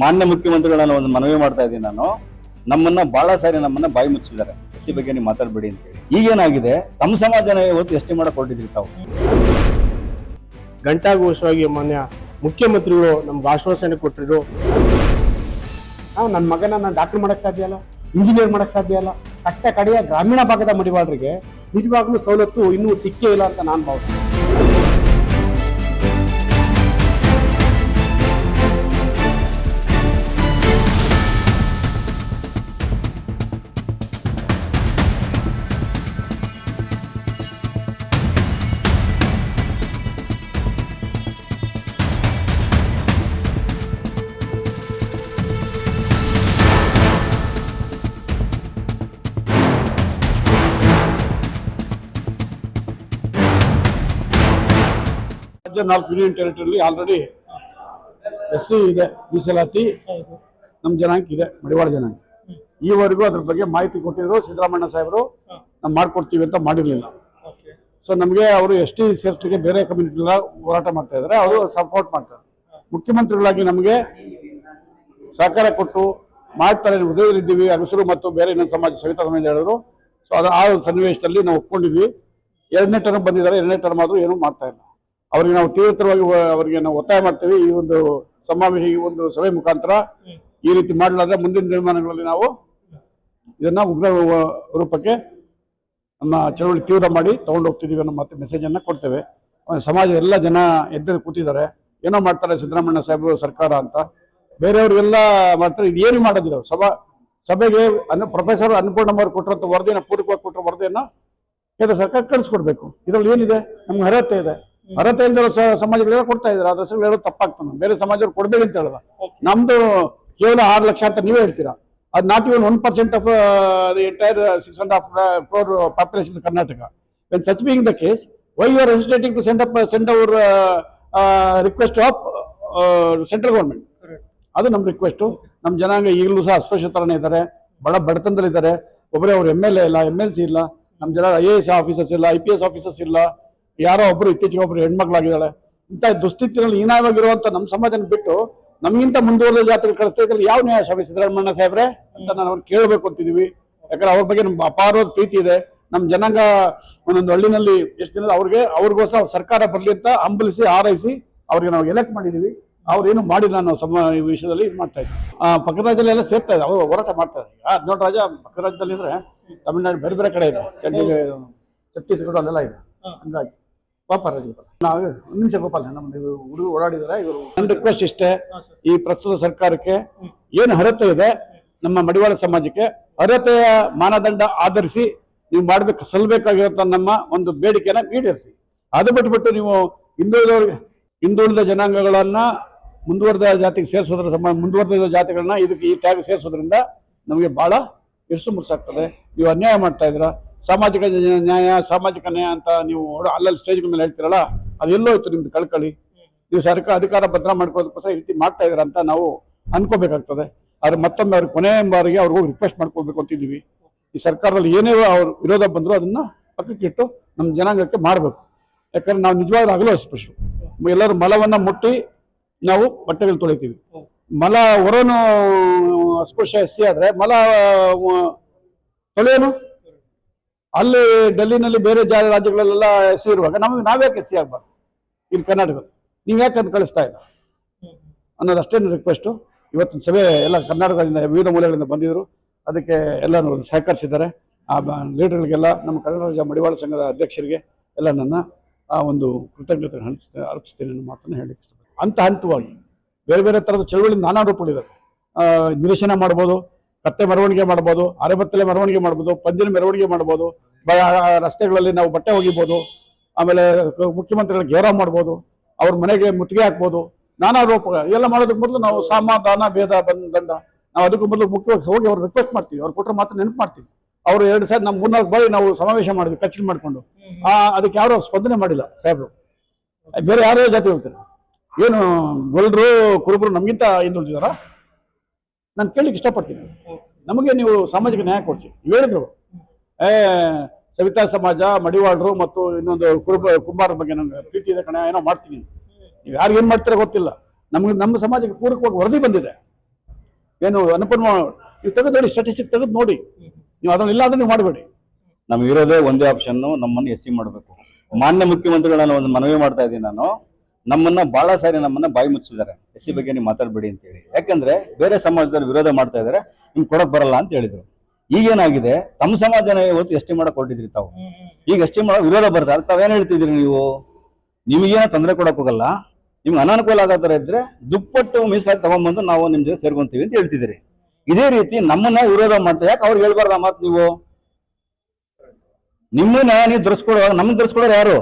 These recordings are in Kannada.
ಮಾನ್ಯ ಮುಖ್ಯಮಂತ್ರಿಗಳನ್ನ ಒಂದು ಮನವಿ ಮಾಡ್ತಾ ಇದ್ದೀನಿ ನಾನು. ನಮ್ಮನ್ನ ಬಹಳ ಸಾರಿ ನಮ್ಮನ್ನ ಬಾಯಿ ಮುಚ್ಚಿದ್ದಾರೆ. ಎಸ್ ಬಗ್ಗೆ ನೀವು ಮಾತಾಡಬೇಡಿ ಅಂತೇಳಿ ಈಗೇನಾಗಿದೆ ತಮ್ಮ ಸಮಾಜನ ಇವತ್ತು ಎಷ್ಟು ಮಾಡಕ್ ಹೊರಟಿದ್ರಿ ತಾವು. ಘಂಟಾಘೋಷವಾಗಿ ಮಾನ್ಯ ಮುಖ್ಯಮಂತ್ರಿಗಳು ನಮ್ಗೆ ಆಶ್ವಾಸನೆ ಕೊಟ್ಟಿದ್ರು. ನಾವು ನನ್ನ ಮಗನನ್ನ ನಾನು ಡಾಕ್ಟರ್ ಮಾಡಕ್ ಸಾಧ್ಯ ಇಲ್ಲ ಇಂಜಿನಿಯರ್ ಮಾಡಕ್ ಸಾಧ್ಯ ಇಲ್ಲ. ಕಟ್ಟ ಕಡೆಯ ಗ್ರಾಮೀಣ ಭಾಗದ ಮಡಿವಾಳರಿಗೆ ನಿಜವಾಗ್ಲೂ ಸವಲತ್ತು ಇನ್ನೂ ಸಿಕ್ಕೇ ಇಲ್ಲ ಅಂತ ನಾನು ಭಾವಿಸ್ತೀನಿ. ರಾಜ್ಯ ನಾಲ್ಕು union territory already S C ಇದೆ ಮೀಸಲಾತಿ ನಮ್ಮ ಜನಾಂಗ ಇದೆ ಮಡಿವಾಳ ಜನಾಂಗ. ಈವರೆಗೂ ಅದ್ರ ಬಗ್ಗೆ ಮಾಹಿತಿ ಕೊಟ್ಟಿದ್ರು ಸಿದ್ದರಾಮಣ್ಣ ಸಾಹೇಬರು ನಾವು ಮಾಡ್ಕೊಡ್ತೀವಿ ಅಂತ ಮಾಡಿರಲಿಲ್ಲ. ಸೊ ನಮಗೆ ಅವರು ಎಸ್ ಟಿ ಸೇರಿಸಲಿಕ್ಕೆ ಬೇರೆ ಕಮ್ಯುನಿಟಿ ಹೋರಾಟ ಮಾಡ್ತಾ ಇದ್ದಾರೆ ಅವರು ಸಪೋರ್ಟ್ ಮಾಡ್ತಾರೆ. ಮುಖ್ಯಮಂತ್ರಿಗಳಾಗಿ ನಮಗೆ ಸಹಕಾರ ಕೊಟ್ಟು ಮಾಡ್ತಾರೆ ಹೃದಯದಲ್ಲಿದ್ದೀವಿ ಅಗಸರು ಮತ್ತು ಬೇರೆ ಇನ್ನೊಂದು ಸಮಾಜ ಸವಿತಾ ಸಮಾಜ ಹೇಳಿದ್ರು. ಸೊ ಅದು ಆ ಸನ್ನಿವೇಶದಲ್ಲಿ ನಾವು ಒಪ್ಕೊಂಡಿದ್ವಿ. ಎರಡನೇ ಟರ್ಮ್ ಬಂದಿದ್ದಾರೆ ಎರಡನೇ ಟರ್ಮ್ ಆದರೂ ಏನೂ ಮಾಡ್ತಾ ಇಲ್ಲ. ಅವರಿಗೆ ನಾವು ತೀವ್ರವಾಗಿ ಅವರಿಗೆ ನಾವು ಒತ್ತಾಯ ಮಾಡ್ತೀವಿ. ಈ ಒಂದು ಸಮಾವೇಶ, ಈ ಒಂದು ಸಭೆ ಮುಖಾಂತರ ಈ ರೀತಿ ಮಾಡಲಾದ್ರೆ ಮುಂದಿನ ದಿನಮಾನಗಳಲ್ಲಿ ನಾವು ಇದನ್ನ ಉಗ್ರ ರೂಪಕ್ಕೆ ನಮ್ಮ ಚಳವಳಿ ತೀವ್ರ ಮಾಡಿ ತಗೊಂಡು ಹೋಗ್ತಿದೀವಿ ಅನ್ನೋ ಮತ್ತೆ ಮೆಸೇಜ್ ಅನ್ನ ಕೊಡ್ತೇವೆ. ಸಮಾಜ ಎಲ್ಲ ಜನ ಎದ್ದು ಕೂತಿದ್ದಾರೆ. ಏನೋ ಮಾಡ್ತಾರೆ ಸಿದ್ದರಾಮಣ್ಣ ಸಾಹೇಬರು, ಸರ್ಕಾರ ಅಂತ. ಬೇರೆಯವ್ರಿಗೆಲ್ಲ ಮಾಡ್ತಾರೆ. ಇದು ಏನು ಮಾಡೋದಿಲ್ಲ. ಸಭಾ ಸಭೆಗೆ ಅನ್ನ ಪ್ರೊಫೆಸರ್ ಅನ್ನಪೂರ್ಣಮ್ಮ ಅವರು ಕೊಟ್ಟಿರೋಂಥ ವರದಿನ ಪೂರಕವಾಗಿ ಕೊಟ್ಟಿರೋ ವರದಿಯನ್ನ ಕೇಂದ್ರ ಸರ್ಕಾರ ಕಳಿಸ್ಕೊಡ್ಬೇಕು. ಇದ್ರಲ್ಲಿ ಏನಿದೆ? ನಮ್ಗೆ ಅರ್ಹತೆ ಇದೆ. ಅರ್ಹತೆ ಇಲ್ದಿರೋ ಸಮಾಜಗಳೆಲ್ಲ ಕೊಡ್ತಾ ಇದ್ದಾರೆ. ಅದ್ರ ಹೆಸರು ಹೇಳೋದು ತಪ್ಪಾಗ್ತಾನೆ ಬೇರೆ ಸಮಾಜವ್ರು ಕೊಡಬೇಡಿ ಅಂತ ಹೇಳಲ್ಲ ನಮ್ದು ಕೇವಲ ಆರು ಲಕ್ಷ ಅಂತ ನೀವೇ ಹೇಳ್ತೀರಾ? ಅದು not even one percent of the entire six and half crore population Karnataka when such being the case why you are hesitating to send up send our request of central government ಅದು ನಮ್ಮ ರಿಕ್ವೆಸ್ಟು ನಮ್ಮ ಜನಾಂಗ ಈಗಲೂ ಸಹ ಅಸ್ಪೃಶ್ಯತರನೇ ಇದ್ದಾರೆ. ಬಡ ಬಡತನದಲ್ಲಿದ್ದಾರೆ. ಒಬ್ಬರೇ ಅವ್ರು ಎಂ ಎಲ್ ಎ ಇಲ್ಲ ಎಂ ಎಲ್ ಸಿ ಇಲ್ಲ. ನಮ್ಮ ಜನ ಐ ಎ ಎಸ್ ಆಫೀಸರ್ಸ್ ಇಲ್ಲ ಐ ಪಿ ಎಸ್ ಆಫೀಸರ್ಸ್ ಇಲ್ಲ. ಯಾರೋ ಒಬ್ಬರು ಇತ್ತೀಚೆಗೆ ಒಬ್ಬರು ಹೆಣ್ಮಕ್ಳಾಗಿದ್ದಾಳೆ. ಇಂಥ ದುಸ್ಥಿತಿನಲ್ಲಿ ಹೀನಾವಾಗಿರುವಂಥ ನಮ್ಮ ಸಮಾಜನ ಬಿಟ್ಟು ನಮಗಿಂತ ಮುಂದುವರೆದ ಜಾತ್ರೆ ಕಳಿಸ್ತಾ ಯಾವ ನ್ಯಾಯ ಸ್ವಾಮಿ ಸಿದ್ದರಾಮಣ್ಣ ಸಾಹೇಬ್ರೆ ಅಂತ ನಾನು ಅವ್ರು ಕೇಳಬೇಕು ಅಂತಿದೀವಿ ಯಾಕಂದ್ರೆ ಅವ್ರ ಬಗ್ಗೆ ನಮ್ಗೆ ಅಪಾರವಾದ ಪ್ರೀತಿ ಇದೆ. ನಮ್ಮ ಜನಾಂಗ ಒಂದೊಂದು ಹಳ್ಳಿನಲ್ಲಿ ಎಷ್ಟು ಜನ ಅವ್ರಿಗೆ ಅವ್ರಿಗೋಸ್ಕರ ಸರ್ಕಾರ ಬರಲಿ ಅಂತ ಹಂಬಲಿಸಿ ಆರೈಸಿ ಅವ್ರಿಗೆ ನಾವು ಎಲೆಕ್ಟ್ ಮಾಡಿದೀವಿ ಅವ್ರೇನು ಮಾಡಿಲ್ಲ ನಾವು ಸಮ ಈ ವಿಷಯದಲ್ಲಿ ಇದು ಮಾಡ್ತಾ ಇದ್ದೀವಿ ಆ, ಪಕ್ಕದ ರಾಜ್ಯದಲ್ಲಿ ಎಲ್ಲ ಸೇರ್ತಾ ಇದೆ ಅವರು ಹೋರಾಟ ಮಾಡ್ತಾ ಇದ್ದಾರೆ. ಆ ಹದಿನೇಳು ರಾಜ್ಯ ಪಕ್ಕದ ರಾಜ್ಯದಲ್ಲಿ ಅಂದ್ರೆ ತಮಿಳ್ನಾಡು ಬೇರೆ ಬೇರೆ ಕಡೆ ಇದೆ. ಚಂಡೀಗಢ ಛತ್ತೀಸ್ಗಢ ಅಲ್ಲೆಲ್ಲ ಇದೆ. ಹಂಗಾಗಿ. ಪಾಪ ರಾಜ್ಯಪಾಲ ನಾವು ಒಂದು ನಿಮಿಷ ಗೋಪಾಲ ನಮ್ಮ ಹುಡುಗರು ಓಡಾಡಿದಾರೆ ಇವರು ನನ್ನ ರಿಕ್ವೆಸ್ಟ್ ಇಷ್ಟೇ ಈ ಪ್ರಸ್ತುತ ಸರ್ಕಾರಕ್ಕೆ ಏನು ಅರ್ಹತೆ ಇದೆ ನಮ್ಮ ಮಡಿವಾಳ ಸಮಾಜಕ್ಕೆ ಅರ್ಹತೆಯ ಮಾನದಂಡ ಆಧರಿಸಿ ನೀವು ಮಾಡಬೇಕು ಸಲ್ಲಬೇಕಾಗಿರೋ ನಮ್ಮ ಒಂದು ಬೇಡಿಕೆನ ಈಡೇರಿಸಿ. ಅದು ಬಿಟ್ಬಿಟ್ಟು ನೀವು ಹಿಂದುಳಿದವ್ರಿಗೆ ಹಿಂದುಳಿದ ಜನಾಂಗಗಳನ್ನ ಮುಂದುವರೆದ ಜಾತಿಗೆ ಸೇರಿಸೋದ್ರ ಸಂಬಂಧ ಮುಂದುವರೆದ ಜಾತಿಗಳನ್ನ ಇದಕ್ಕೆ ಈ ಟ್ಯಾಗ್ ಸೇರಿಸೋದ್ರಿಂದ ನಮಗೆ ಭಾಳ ಎಷ್ಟು ಮುರ್ಸಾಗ್ತದೆ. ನೀವು ಅನ್ಯಾಯ ಮಾಡ್ತಾ ಇದ್ದೀರಾ ಸಾಮಾಜಿಕ ನ್ಯಾಯ- ಸಾಮಾಜಿಕ ನ್ಯಾಯ ಅಂತ ನೀವು ಅಲ್ಲಲ್ಲಿ ಸ್ಟೇಜ್ ಮೇಲೆ ಹೇಳ್ತೀರಲ್ಲ, ಅದೆಲ್ಲೋ ಇತ್ತು ನಿಮ್ದು ಕಳ್ಕಳಿ. ನೀವು ಸರ್ಕಾರ ಅಧಿಕಾರ ಭದ್ರ ಮಾಡ್ಕೋದಕ್ಕೋಸ್ಕರ ಈ ರೀತಿ ಮಾಡ್ತಾ ಇದ್ರ ಅಂತ ನಾವು ಅನ್ಕೋಬೇಕಾಗ್ತದೆ. ಆದ್ರೆ ಮತ್ತೊಮ್ಮೆ ಅವ್ರಿಗೆ ಕೊನೆ ಬಾರಿಗೆ ಅವ್ರಿಗೆ ಹೋಗಿ ರಿಕ್ವೆಸ್ಟ್ ಮಾಡ್ಕೋಬೇಕು ಅಂತಿದ್ದೀವಿ. ಈ ಸರ್ಕಾರದಲ್ಲಿ ಏನೇ ಅವ್ರು ವಿರೋಧ ಬಂದರೂ ಅದನ್ನ ಪಕ್ಕಕ್ಕಿಟ್ಟು ನಮ್ಮ ಜನಾಂಗಕ್ಕೆ ಮಾಡಬೇಕು. ಯಾಕಂದ್ರೆ ನಾವು ನಿಜವಾಗ್ಲೂ ಆಗಲೂ ಸ್ಪೆಷಲ್ ಎಲ್ಲರೂ ಮಲವನ್ನ ಮುಟ್ಟಿ ನಾವು ಬಟ್ಟೆಗಳು ತೊಳಿತೀವಿ. ಮಲ ಹೊರನು ಅಸ್ಪೃಶ್ಯ ಎಸ್ಸಿ ಆದ್ರೆ ಮಲ ತೊಳೆಯೋನು? ಅಲ್ಲಿ ಡೆಲ್ಲಿನಲ್ಲಿ ಬೇರೆ ಜಾ ರಾಜ್ಯಗಳಲ್ಲೆಲ್ಲ ಎಸ್ ಇರುವಾಗ ನಮಗೆ ನಾವ್ಯಾಕೆ ಎಸ್ ಸಿ ಆಗ್ಬಾರ್ದು? ಇಲ್ಲಿ ಕರ್ನಾಟಕದಲ್ಲಿ. ನೀವು ಯಾಕೆ ಅಂತ ಕಳಿಸ್ತಾ ಇಲ್ಲ? ಅನ್ನೋದು ಅಷ್ಟೇ ರಿಕ್ವೆಸ್ಟು ಇವತ್ತಿನ ಸಭೆ ಎಲ್ಲ ಕರ್ನಾಟಕದಿಂದ ವಿವಿಧ ಮೂಲೆಗಳಿಂದ ಬಂದಿದ್ರು. ಅದಕ್ಕೆ ಎಲ್ಲರೂ ಸಹಕರಿಸಿದ್ದಾರೆ. ಆ ಲೀಡರ್ಗಳಿಗೆಲ್ಲ ನಮ್ಮ ಕನ್ನಡ ರಾಜ್ಯ ಮಡಿವಾಳ ಸಂಘದ ಅಧ್ಯಕ್ಷರಿಗೆ ಎಲ್ಲ ನನ್ನ ಆ ಒಂದು ಕೃತಜ್ಞತೆ ಅರ್ಪಿಸ್ತೇನೆ ಅನ್ನೋ ಮಾತನ್ನು ಹೇಳಲಿಕ್ಕೆ ಇಷ್ಟಪಡ್ತೀನಿ. ಹಂತ ಹಂತವಾಗಿ ಬೇರೆ ಬೇರೆ ಥರದ ಚಳುವಳಿ ನಾನಾ ರೂಪಗಳಿದ್ದಾವೆ. ಆ, ನಿರಸನ ಮಾಡ್ಬೋದು ಕತ್ತೆ ಮೆರವಣಿಗೆ ಮಾಡ್ಬೋದು ಅರೆಬತ್ತಲೆ ಮೆರವಣಿಗೆ ಮಾಡ್ಬೋದು ಪಂಜಿನ ಮೆರವಣಿಗೆ ಮಾಡ್ಬೋದು ರಸ್ತೆಗಳಲ್ಲಿ ನಾವು ಬಟ್ಟೆ ಒಗಿಬೋದು ಆಮೇಲೆ ಮುಖ್ಯಮಂತ್ರಿಗಳ ಗೇರಾವ್ ಮಾಡ್ಬೋದು ಅವ್ರ ಮನೆಗೆ ಮುತ್ತಿಗೆ ಹಾಕ್ಬೋದು ನಾನಾ ರೂಪ ಎಲ್ಲ ಮಾಡೋದಕ್ಕೆ ಮೊದಲು ನಾವು ಸಮಾಧಾನ ಭೇದ ಬಂದ ದಂಡ. ನಾವು ಅದಕ್ಕೂ ಮೊದಲು ಮುಖ್ಯವಾಗಿ ಹೋಗಿ ಅವ್ರು ರಿಕ್ವೆಸ್ಟ್ ಮಾಡ್ತೀವಿ ಅವ್ರು ಕೊಟ್ಟರೆ ಮಾತ್ರ ನೆನಪು ಮಾಡ್ತೀವಿ. ಅವರು ಎರಡು ಸಾರಿ ನಮ್ಮ ಮೂರ್ನಾಲ್ಕು ಬಾರಿ ನಾವು ಸಮಾವೇಶ ಮಾಡಿದ್ವಿ ಕಚೇರಿ ಮಾಡ್ಕೊಂಡು. ಆ ಅದಕ್ಕೆ ಯಾರು ಸ್ಪಂದನೆ ಮಾಡಿಲ್ಲ ಸಾಹೇಬ್ರು. ಬೇರೆ ಯಾರೇ ಜಾತಿ ಹೋಗ್ತಾರೆ. ಏನು ಗೊಲ್ರು ಕುರುಬರು ನಮಗಿಂತ ಹಿಂದುಳಿದಾರ ನಾನು ಕೇಳಲಿಕ್ಕೆ ಇಷ್ಟಪಡ್ತೀನಿ. ನಮಗೆ ನೀವು ಸಾಮಾಜಿಕ ನ್ಯಾಯ ಕೊಡ್ಸಿ. ನೀವು ಹೇಳಿದ್ರು. ಸವಿತಾ ಸಮಾಜ, ಮಡಿವಾಳರು ಮತ್ತು ಇನ್ನೊಂದು ಕುರುಬ, ಕುಂಬಾರ ಬಗ್ಗೆ ನನಗೆ ಪ್ರೀತಿ ಇದೆ ಕಣ, ಏನೋ ಮಾಡ್ತೀನಿ. ನೀವು ಯಾರು ಏನು ಮಾಡ್ತೀರ ಗೊತ್ತಿಲ್ಲ. ನಮಗೆ, ನಮ್ಮ ಸಮಾಜಕ್ಕೆ ಪೂರಕವಾಗಿ ವರದಿ ಬಂದಿದೆ. ಏನು ಅನುಪೂರ್ಣ ನೀವು ತೆಗೆದು ನೋಡಿ ಸ್ಟಾಟಿಸ್ಟಿಕ್ ತೆಗೆದು ನೋಡಿ. ನೀವು ಅದನ್ನ ಇಲ್ಲ ಅಂದ್ರೆ ನೀವು ಮಾಡಬೇಡಿ. ನಮ್ಗೆ ಇರೋದೇ ಒಂದೇ ಆಪ್ಷನ್ನು ನಮ್ಮನ್ನ ಎಸ್ ಸಿ ಮಾಡಬೇಕು. ಮಾನ್ಯ ಮುಖ್ಯಮಂತ್ರಿಗಳನ್ನ ಒಂದು ಮನವಿ ಮಾಡ್ತಾ ಇದ್ದೀನಿ ನಾನು. ನಮ್ಮನ್ನ ಬಹಳ ಸಾರಿ ನಮ್ಮನ್ನ ಬಾಯಿ ಮುಚ್ಚಿದ್ದಾರೆ. ಎಸ್ ಸಿ ಬಗ್ಗೆ ನೀವು ಮಾತಾಡಬೇಡಿ ಅಂತ ಹೇಳಿ. ಯಾಕಂದ್ರೆ ಬೇರೆ ಸಮಾಜದವ್ರು ವಿರೋಧ ಮಾಡ್ತಾ ಇದ್ದಾರೆ. ನಿಮ್ಗೆ ಕೊಡಕ್ ಬರಲ್ಲ ಅಂತ ಹೇಳಿದ್ರು. ಈಗೇನಾಗಿದೆ? ತಮ್ಮ ಸಮಾಜನ ಇವತ್ತು ಎಸ್ ಟಿ ಮಾಡಕ್ ಹೊರಟಿದ್ರಿ ತಾವು. ಈಗ ಎಸ್ ಟಿ ಮಾಡೋ ವಿರೋಧ ಬರ್ತದೆ ಅದಕ್ಕೆ ತಾವೇನ್ ಹೇಳ್ತಿದ್ರಿ ನೀವು? ನಿಮಗೇನೋ ತೊಂದರೆ ಕೊಡಕ್ ಹೋಗಲ್ಲ. ನಿಮ್ಗೆ ಅನಾನುಕೂಲ ಆಗೋ ಥರ ಇದ್ರೆ ದುಪ್ಪಟ್ಟು ಮೀಸಲಾಗಿ ತಗೊಂಡ್ಬಂದು ನಾವು ನಿಮ್ ಜೊತೆ ಸೇರ್ಕೊಂತೀವಿ ಅಂತ ಹೇಳ್ತಿದ್ರಿ ಇದೇ ರೀತಿ ನಮ್ಮನ್ನ ವಿರೋಧ ಮಾಡ್ತಾ ಯಾಕೆ ಅವ್ರಿಗೆ ಹೇಳ್ಬಾರ್ದ ಮಾತು ನೀವು? ನಿಮ್ಮ ನ್ಯಾಯ ನೀವು ಧರಿಸ್ಕೊಡುವಾಗ ನಮ್ಗೆ ಧರಿಸ್ಕೊಡೋರು ಯಾರು?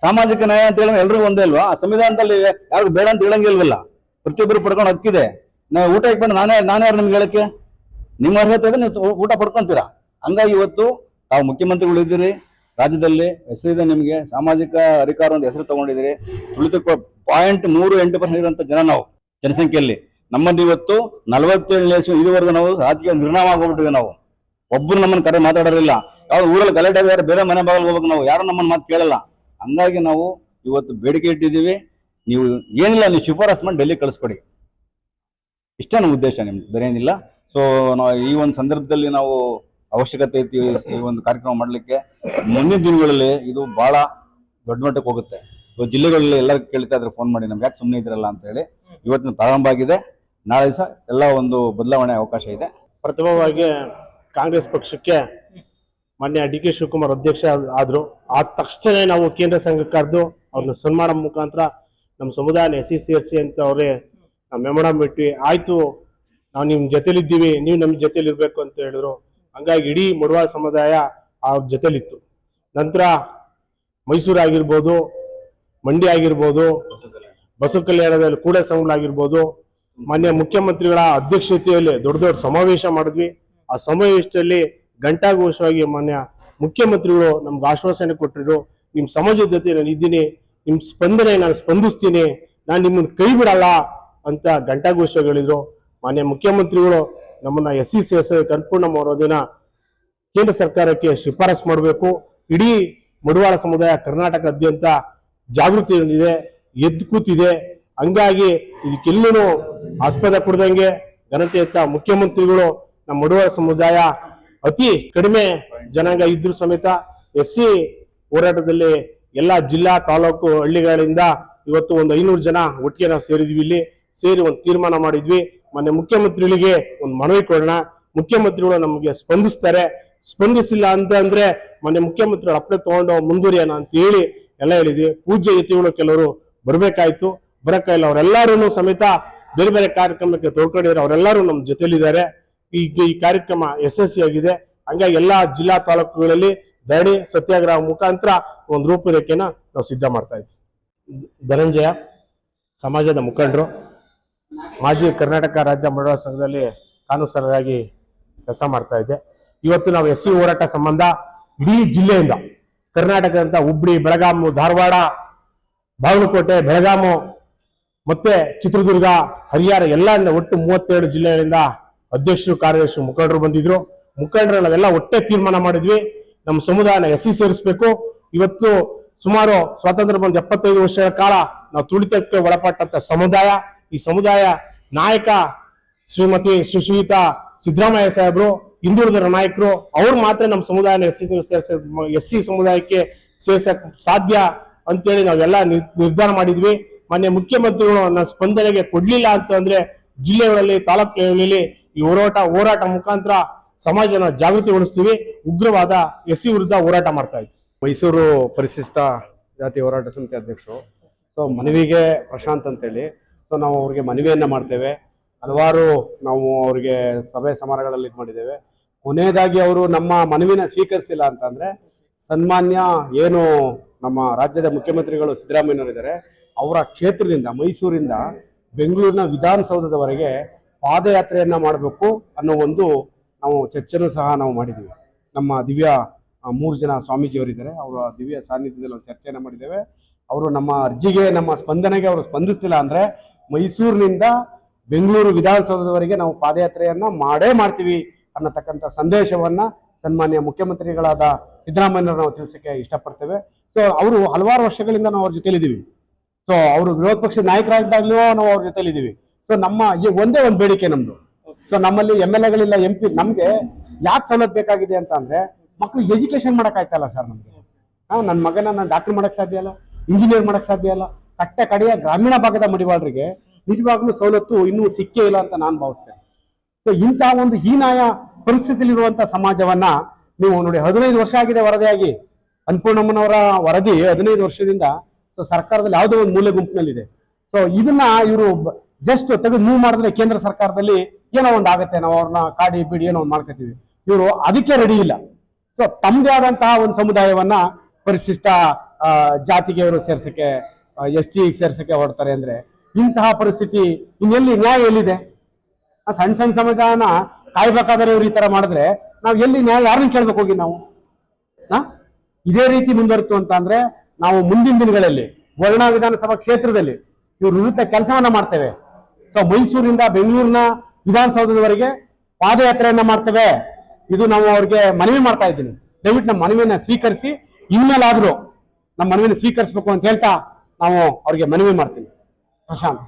ಸಾಮಾಜಿಕ ನ್ಯಾಯ ಅಂತ ಹೇಳಿ ಎಲ್ರಿಗೂ ಒಂದೇ ಅಲ್ವಾ? ಆ ಸಂವಿಧಾನದಲ್ಲಿ ಯಾರಿಗೂ ಬೇಡ ಅಂತ ಹೇಳಂಗಿಲ್ವಲ್ಲ? ಪ್ರತಿಯೊಬ್ಬರು ಪಡ್ಕೊಂಡು ಹಕ್ಕಿದೆ. ನಾವು ಊಟ ಇಟ್ಕೊಂಡು ನಾನೇ ನಾನೇ ಯಾರು ನಿಮ್ಗೆ ಹೇಳಕ್ಕೆ? ನಿಮ್ಮ ಅರ್ಹತೆ ಅದನ್ನ ನೀವು ಊಟ ಪಡ್ಕೊಂತೀರಾ? ಹಂಗಾಗಿ ಇವತ್ತು ತಾವು ಮುಖ್ಯಮಂತ್ರಿಗಳು ಇದ್ದೀರಿ, ರಾಜ್ಯದಲ್ಲಿ ಹೆಸರಿದೆ ನಿಮಗೆ, ಸಾಮಾಜಿಕ ಅಧಿಕಾರ ಒಂದು ಹೆಸರು ತಗೊಂಡಿದ್ದೀರಿ ತುಳಿತ ಪಾಯಿಂಟ್ ಮೂರು ಎಂಟು ಪರ್ಸೆಂಟ್ ಇರುವಂತ ಜನ ನಾವು, ಜನಸಂಖ್ಯೆಯಲ್ಲಿ. ನಮ್ಮಲ್ಲಿ ಇವತ್ತು ನಲವತ್ತೇಳನೇ ಇದುವರೆಗೂ ನಾವು ರಾಜಕೀಯ ನಿರ್ಣಾಮ ಆಗೋಗ್ಬಿಟ್ಟಿದೆ ನಾವು. ಒಬ್ಬರು ನಮ್ಮನ್ನು ಕರೆ ಮಾತಾಡೋರಿಲ್ಲ. ಯಾವ್ದು ಊರಲ್ಲಿ ಗಲಾಟೆ ಆಗಿದ್ದಾರೆ ಬೇರೆ ಮನೆ ಬಾಗಿಲು ಹೋಗ್ಬೇಕು ನಾವು, ಯಾರು ನಮ್ಮನ್ನು ಮಾತು ಕೇಳಲ್ಲ. ಹಂಗಾಗಿ ನಾವು ಇವತ್ತು ಬೇಡಿಕೆ ಇಟ್ಟಿದ್ದೀವಿ. ನೀವು ಏನಿಲ್ಲ, ನೀವು ಶಿಫಾರಸ್ ಮಾಡಿ ಡೆಲ್ಲಿ ಕಳಿಸ್ಕೊಡಿ. ಇಷ್ಟೇ ನಮ್ಮ ಉದ್ದೇಶ ನಿಮ್ಗೆ ಬೇರೆ ಏನಿಲ್ಲ ಸೊ ನಾವು ಈ ಒಂದು ಸಂದರ್ಭದಲ್ಲಿ ನಾವು ಅವಶ್ಯಕತೆ ಐತಿ ಈ ಒಂದು ಕಾರ್ಯಕ್ರಮ ಮಾಡಲಿಕ್ಕೆ. ಮುಂದಿನ ದಿನಗಳಲ್ಲಿ ಇದು ಬಹಳ ದೊಡ್ಡ ಮಟ್ಟಕ್ಕೆ ಹೋಗುತ್ತೆ. ಇವತ್ತು ಜಿಲ್ಲೆಗಳಲ್ಲಿ ಎಲ್ಲರೂ ಕೇಳ್ತಾ ಇದ್ರೆ ಫೋನ್ ಮಾಡಿ, ನಮ್ಗೆ ಯಾಕೆ ಸುಮ್ಮನೆ ಇದ್ರಲ್ಲ ಅಂತ ಹೇಳಿ ಇವತ್ತಿನ ಪ್ರಾರಂಭ ಆಗಿದೆ. ನಾಳೆ ದಿವಸ ಎಲ್ಲ ಒಂದು ಬದಲಾವಣೆ ಅವಕಾಶ ಇದೆ. ಪ್ರಥಮವಾಗಿ ಕಾಂಗ್ರೆಸ್ ಪಕ್ಷಕ್ಕೆ ಮಾನ್ಯ ಡಿ ಕೆ ಶಿವಕುಮಾರ್ ಅಧ್ಯಕ್ಷ ಆದ್ರು. ಆದ ತಕ್ಷಣ ನಾವು ಕೇಂದ್ರ ಸಂಘ ಕರೆದು ಅವ್ರನ್ನ ಸನ್ಮಾನ ಮುಖಾಂತರ ನಮ್ಮ ಸಮುದಾಯ S C C S C ಅಂತ ಅವ್ರೆ ಮೆಮೊರಾಮ್ ಇಟ್ವಿ. ಆಯ್ತು. ನಾವು ನಿಮ್ ಜೊತೆಲಿದ್ದೀವಿ, ನೀವು ನಮ್ಮ ಜೊತೆಲಿ ಇರಬೇಕು ಅಂತ ಹೇಳಿದ್ರು. ಹಂಗಾಗಿ ಇಡೀ ಮೊಡವಾಳ ಸಮುದಾಯ ಆ ಜೊತೆಲಿತ್ತು. ನಂತರ ಮೈಸೂರು ಆಗಿರ್ಬೋದು, ಮಂಡ್ಯ ಆಗಿರ್ಬೋದು, ಬಸವ ಕಲ್ಯಾಣದಲ್ಲಿ ಕೂಡ ಆಗಿರ್ಬೋದು, ಮಾನ್ಯ ಮುಖ್ಯಮಂತ್ರಿಗಳ ಅಧ್ಯಕ್ಷತೆಯಲ್ಲಿ ದೊಡ್ಡ ದೊಡ್ಡ ಸಮಾವೇಶ ಮಾಡಿದ್ವಿ. ಆ ಸಮಾವೇಶದಲ್ಲಿ ಘಂಟಾಘೋಷವಾಗಿ ಮಾನ್ಯ ಮುಖ್ಯಮಂತ್ರಿಗಳು ನಮ್ಗೆ ಆಶ್ವಾಸನೆ ಕೊಟ್ಟಿದ್ರು. ನಿಮ್ಮ ಸಮಾಜದ ಜೊತೆ ನಾನು ಇದ್ದೀನಿ ನಿಮ್ಮ ಸ್ಪಂದನೆ ನಾನು ಸ್ಪಂದಿಸ್ತೀನಿ, ನಾನು ನಿಮ್ಮನ್ನು ಕೈ ಬಿಡಲ್ಲ ಅಂತ ಘಂಟಾಘೋಷವಾಗಿ ಹೇಳಿದ್ರು. ಮಾನ್ಯ ಮುಖ್ಯಮಂತ್ರಿಗಳು ನಮ್ಮನ್ನ ಎಸ್ ಸಿ ಸಿ ಎಸ್ ಕನ್ಪೂರ್ಣಮ್ ಅವರ ದಿನ ಕೇಂದ್ರ ಸರ್ಕಾರಕ್ಕೆ ಶಿಫಾರಸ್ ಮಾಡಬೇಕು. ಇಡೀ ಮಡುವಾಳ ಸಮುದಾಯ ಕರ್ನಾಟಕದಾದ್ಯಂತ ಜಾಗೃತಿ ಇದೆ ಎದ್ದು ಕೂತಿದೆ ಹಂಗಾಗಿ ಇದಕ್ಕೆಲ್ಲೂ ಆಸ್ಪದ ಕೊಡದಂಗೆ ಘನತೆಯತ್ತ ಮುಖ್ಯಮಂತ್ರಿಗಳು ನಮ್ಮ ಮಡುವಾಳ ಸಮುದಾಯ ಅತಿ ಕಡಿಮೆ ಜನಾಂಗ ಇದ್ರು ಸಮೇತ ಎಸ್ ಸಿ ಹೋರಾಟದಲ್ಲಿ ಎಲ್ಲ ಜಿಲ್ಲಾ, ತಾಲೂಕು, ಹಳ್ಳಿಗಳಿಂದ ಇವತ್ತು ಒಂದು ಐನೂರು ಜನ ಒಟ್ಟಿಗೆ ನಾವು ಸೇರಿದ್ವಿ ಇಲ್ಲಿ. ಸೇರಿ ಒಂದು ತೀರ್ಮಾನ ಮಾಡಿದ್ವಿ. ಮೊನ್ನೆ ಮುಖ್ಯಮಂತ್ರಿಗಳಿಗೆ ಒಂದು ಮನವಿ ಕೊಡೋಣ. ಮುಖ್ಯಮಂತ್ರಿಗಳು ನಮಗೆ ಸ್ಪಂದಿಸ್ತಾರೆ. ಸ್ಪಂದಿಸಿಲ್ಲ ಅಂತ ಅಂದ್ರೆ ಮೊನ್ನೆ ಮುಖ್ಯಮಂತ್ರಿಗಳು ಅಪ್ಪಣೆ ತಗೊಂಡು ಮುಂದುವರಿಯೋಣ ಅಂತ ಹೇಳಿ ಎಲ್ಲ ಹೇಳಿದ್ವಿ. ಪೂಜ್ಯ ಯತಿಗಳು ಕೆಲವರು ಬರಬೇಕಾಯ್ತು. ಬರಕಾಯಿಲ್ಲ. ಅವರೆಲ್ಲರೂ ಸಮೇತ ಬೇರೆ ಬೇರೆ ಕಾರ್ಯಕ್ರಮಕ್ಕೆ ತೋರ್ಕೊಂಡಿದ್ರೆ ಅವರೆಲ್ಲರೂ ನಮ್ಮ ಜೊತೆಲಿದ್ದಾರೆ ಈ ಈ ಕಾರ್ಯಕ್ರಮ ಯಶಸ್ವಿಯಾಗಿದೆ ಹಂಗಾಗಿ ಎಲ್ಲಾ ಜಿಲ್ಲಾ ತಾಲೂಕುಗಳಲ್ಲಿ ಧರಣಿ, ಸತ್ಯಾಗ್ರಹ ಮುಖಾಂತರ ಒಂದು ರೂಪರೇಖೆನ ನಾವು ಸಿದ್ಧ ಮಾಡ್ತಾ ಇದ್ವಿ. ಧನಂಜಯ, ಸಮಾಜದ ಮುಖಂಡರು ಮಾಜಿ ಕರ್ನಾಟಕ ರಾಜ್ಯ ಮಹಿಳಾ ಸಂಘದಲ್ಲಿ ಕಾನೂನುಸರಾಗಿ ಕೆಲಸ ಮಾಡ್ತಾ ಇದ್ದೆ. ಇವತ್ತು ನಾವು ಎಸ್ ಸಿ ಹೋರಾಟ ಸಂಬಂಧ ಇಡೀ ಜಿಲ್ಲೆಯಿಂದ ಕರ್ನಾಟಕದಂತ ಹುಬ್ಳಿ, ಬೆಳಗಾಮು, ಧಾರವಾಡ, ಬಾಗಲಕೋಟೆ, ಬೆಳಗಾಮು ಮತ್ತೆ ಚಿತ್ರದುರ್ಗ ಹರಿಹರ ಎಲ್ಲ ಒಟ್ಟು ಮೂವತ್ತೇಳು ಜಿಲ್ಲೆಗಳಿಂದ ಅಧ್ಯಕ್ಷರು, ಕಾರ್ಯದರ್ಶಿ, ಮುಖಂಡರು ಬಂದಿದ್ರು. ಮುಖಂಡರು ನಾವೆಲ್ಲ ಒಟ್ಟೆ ತೀರ್ಮಾನ ಮಾಡಿದ್ವಿ. ನಮ್ಮ ಸಮುದಾಯನ ಎಸ್ ಸಿ ಸೇರಿಸಬೇಕು. ಇವತ್ತು ಸುಮಾರು ಸ್ವಾತಂತ್ರ್ಯ ಬಂದ ಎಪ್ಪತ್ತೈದು ವರ್ಷಗಳ ಕಾಲ ನಾವು ತುಳಿತಕ್ಕೆ ಒಳಪಟ್ಟಂತ ಸಮುದಾಯ. ಈ ಸಮುದಾಯ ನಾಯಕ ಶ್ರೀಮತಿ ಸುಶ್ರೀತಾ ಸಿದ್ದರಾಮಯ್ಯ ಸಾಹೇಬರು ಹಿಂದುಳಿದ ನಾಯಕರು, ಅವ್ರು ಮಾತ್ರ ನಮ್ಮ ಸಮುದಾಯ ಎಸ್ ಸಿ ಎಸ್ ಸಿ ಸಮುದಾಯಕ್ಕೆ ಸೇರ್ಸಕ್ ಸಾಧ್ಯ ಅಂತೇಳಿ ನಾವೆಲ್ಲ ನಿರ್- ನಿರ್ಧಾರ ಮಾಡಿದ್ವಿ. ಮಾನ್ಯ ಮುಖ್ಯಮಂತ್ರಿಗಳು ನನ್ನ ಸ್ಪಂದನೆಗೆ ಕೊಡ್ಲಿಲ್ಲ ಅಂತಂದ್ರೆ ಜಿಲ್ಲೆಗಳಲ್ಲಿ ತಾಲೂಕು ಲೆವೆಲಲ್ಲಿ ಈ ಹೋರಾಟ ಹೋರಾಟ ಮುಖಾಂತರ ಸಮಾಜನ ಜಾಗೃತಿಗೊಳಿಸ್ತೀವಿ. ಉಗ್ರವಾದ ಎಸ್ ಸಿ ವಿರುದ್ಧ ಹೋರಾಟ ಮಾಡ್ತಾ ಇದ್ವಿ. ಮೈಸೂರು ಪರಿಶಿಷ್ಟ ಜಾತಿ ಹೋರಾಟ ಸಮಿತಿ ಅಧ್ಯಕ್ಷರು. ಸೊ ಮನವಿಗೆ ಪ್ರಶಾಂತ್ ಅಂತೇಳಿ. ಸೊ ನಾವು ಅವ್ರಿಗೆ ಮನವಿಯನ್ನು ಮಾಡ್ತೇವೆ. ಹಲವಾರು ನಾವು ಅವ್ರಿಗೆ ಸಭೆ ಸಮಾರಂಭಗಳಲ್ಲಿ ಇದು ಮಾಡಿದ್ದೇವೆ. ಕೊನೆಯದಾಗಿ ಅವರು ನಮ್ಮ ಮನವಿನ ಸ್ವೀಕರಿಸಿಲ್ಲ ಅಂತಂದರೆ ಸನ್ಮಾನ್ಯ ಏನು ನಮ್ಮ ರಾಜ್ಯದ ಮುಖ್ಯಮಂತ್ರಿಗಳು ಸಿದ್ದರಾಮಯ್ಯನವರಿದ್ದಾರೆ. ಅವರ ಕ್ಷೇತ್ರದಿಂದ, ಮೈಸೂರಿಂದ ಬೆಂಗಳೂರಿನ ವಿಧಾನಸೌಧದವರೆಗೆ ಪಾದಯಾತ್ರೆಯನ್ನು ಮಾಡಬೇಕು ಅನ್ನೋ ಒಂದು ನಾವು ಚರ್ಚೆನೂ ಸಹ ನಾವು ಮಾಡಿದ್ದೀವಿ. ನಮ್ಮ ದಿವ್ಯ ಮೂರು ಜನ ಸ್ವಾಮೀಜಿಯವರಿದ್ದಾರೆ. ಅವರ ದಿವ್ಯ ಸಾನ್ನಿಧ್ಯದಲ್ಲಿ ಒಂದು ಚರ್ಚೆಯನ್ನು ಮಾಡಿದ್ದೇವೆ. ಅವರು ನಮ್ಮ ಅರ್ಜಿಗೆ, ನಮ್ಮ ಸ್ಪಂದನೆಗೆ ಅವರು ಸ್ಪಂದಿಸ್ತಿಲ್ಲ ಅಂದ್ರೆ ಮೈಸೂರಿನಿಂದ ಬೆಂಗಳೂರು ವಿಧಾನಸೌಧದವರೆಗೆ ನಾವು ಪಾದಯಾತ್ರೆಯನ್ನ ಮಾಡೇ ಮಾಡ್ತೀವಿ ಅನ್ನತಕ್ಕಂಥ ಸಂದೇಶವನ್ನ ಸನ್ಮಾನ್ಯ ಮುಖ್ಯಮಂತ್ರಿಗಳಾದ ಸಿದ್ದರಾಮಯ್ಯನವರು ನಾವು ತಿಳಿಸಕ್ಕೆ ಇಷ್ಟಪಡ್ತೇವೆ. ಸೊ ಅವರು ಹಲವಾರು ವರ್ಷಗಳಿಂದ ನಾವು ಅವ್ರ ಜೊತೆಲಿದ್ದೀವಿ ಸೊ ಅವರು ವಿರೋಧ ಪಕ್ಷದ ನಾಯಕರಾಗಿದ್ದಾಗಲೂ ನಾವು ಅವ್ರ ಜೊತೆಲಿದ್ದೀವಿ ಸೊ ನಮ್ಮ ಈ ಒಂದೇ ಒಂದು ಬೇಡಿಕೆ ನಮ್ದು. ಸೊ ನಮ್ಮಲ್ಲಿ ಎಂ ಎಲ್ ಎಗಳಿಲ್ಲ, ಎಂ ಪಿ, ನಮ್ಗೆ ಯಾಕೆ ಸೌಲಭ್ಯ ಬೇಕಾಗಿದೆ ಅಂತ ಅಂದ್ರೆ ಮಕ್ಕಳು ಎಜುಕೇಶನ್ ಮಾಡೋಕ್ಕಾಯ್ತಲ್ಲ ಸರ್ ನಮ್ಗೆ. ಹಾ ನನ್ನ ಮಗನ ನಾನು ಡಾಕ್ಟರ್ ಮಾಡಕ್ ಸಾಧ್ಯ ಇಲ್ಲ, ಇಂಜಿನಿಯರ್ ಮಾಡಕ್ ಸಾಧ್ಯ ಇಲ್ಲ. ಕಟ್ಟ ಕಡೆಯ ಗ್ರಾಮೀಣ ಭಾಗದ ಮಡಿವಾಳರಿಗೆ ನಿಜವಾಗ್ಲೂ ಸವಲತ್ತು ಇನ್ನೂ ಸಿಕ್ಕೇ ಇಲ್ಲ ಅಂತ ನಾನು ಭಾವಿಸ್ತೇನೆ. ಸೊ ಇಂತಹ ಒಂದು ಹೀನಾಯ ಪರಿಸ್ಥಿತಿಯಲ್ಲಿರುವಂಥ ಸಮಾಜವನ್ನ ನೀವು ನೋಡಿ, ಹದಿನೈದು ವರ್ಷ ಆಗಿದೆ ವರದಿಯಾಗಿ. ಅನ್ನಪೂರ್ಣಮ್ಮನವರ ವರದಿ ಹದಿನೈದು ವರ್ಷದಿಂದ. ಸೊ ಸರ್ಕಾರದಲ್ಲಿ ಯಾವುದೋ ಒಂದು ಮೂಲೆ ಗುಂಪಿನಲ್ಲಿದೆ. ಸೊ ಇದನ್ನ ಇವರು ಜಸ್ಟ್ ತೆಗೆದು ಮೂವ್ ಮಾಡಿದ್ರೆ ಕೇಂದ್ರ ಸರ್ಕಾರದಲ್ಲಿ ಏನೋ ಒಂದು ಆಗುತ್ತೆ, ನಾವು ಅವ್ರನ್ನ ಕಾಡಿ ಬಿಡಿ ಏನೋ ಒಂದು ಮಾಡ್ಕೊತೀವಿ. ಇವರು ಅದಕ್ಕೆ ರೆಡಿ ಇಲ್ಲ. ಸೊ ತಮ್ಮದೇ ಆದಂತಹ ಒಂದು ಸಮುದಾಯವನ್ನ ಪರಿಶಿಷ್ಟ ಜಾತಿಗೆ ಇವರು ಸೇರ್ಸಕ್ಕೆ ಎಸ್ ಟಿ ಸೇರ್ಸಕ್ಕೆ ಹೊರಡ್ತಾರೆ ಅಂದ್ರೆ ಇಂತಹ ಪರಿಸ್ಥಿತಿ ಇನ್ನೆಲ್ಲಿ ನ್ಯಾಯ ಎಲ್ಲಿದೆ? ಆ, ಸಣ್ಣ ಸಣ್ಣ ಸಮಾಜನ ಕಾಯ್ಬೇಕಾದ್ರೆ ಇವ್ರು ಈ ತರ ಮಾಡಿದ್ರೆ ನಾವು ಎಲ್ಲಿ ನ್ಯಾಯ ಯಾರನ್ನ ಕೇಳ್ಬೇಕು ಹೋಗಿ ನಾವು? ಇದೇ ರೀತಿ ಮುಂದುವರಿತು ಅಂತ ಅಂದ್ರೆ ನಾವು ಮುಂದಿನ ದಿನಗಳಲ್ಲಿ ವರ್ಣ ವಿಧಾನಸಭಾ ಕ್ಷೇತ್ರದಲ್ಲಿ ಇವರು ವಿರುದ್ಧ ಕೆಲಸವನ್ನ ಮಾಡ್ತೇವೆ. ಸೊ ಮೈಸೂರಿಂದ ಬೆಂಗಳೂರಿನ ವಿಧಾನಸೌಧದವರೆಗೆ ಪಾದಯಾತ್ರೆಯನ್ನ ಮಾಡ್ತೇವೆ. ಇದು ನಾವು ಅವ್ರಿಗೆ ಮನವಿ ಮಾಡ್ತಾ ಇದ್ದೀನಿ. ದಯವಿಟ್ಟು ನಮ್ಮ ಮನವಿಯನ್ನ ಸ್ವೀಕರಿಸಿ, ಇನ್ಮೇಲಾದ್ರೂ ನಮ್ಮ ಮನವಿಯನ್ನು ಸ್ವೀಕರಿಸಬೇಕು ಅಂತ ಹೇಳ್ತಾ ನಾವು ಅವ್ರಿಗೆ ಮನವಿ ಮಾಡ್ತೀನಿ. ಪ್ರಶಾಂತ್.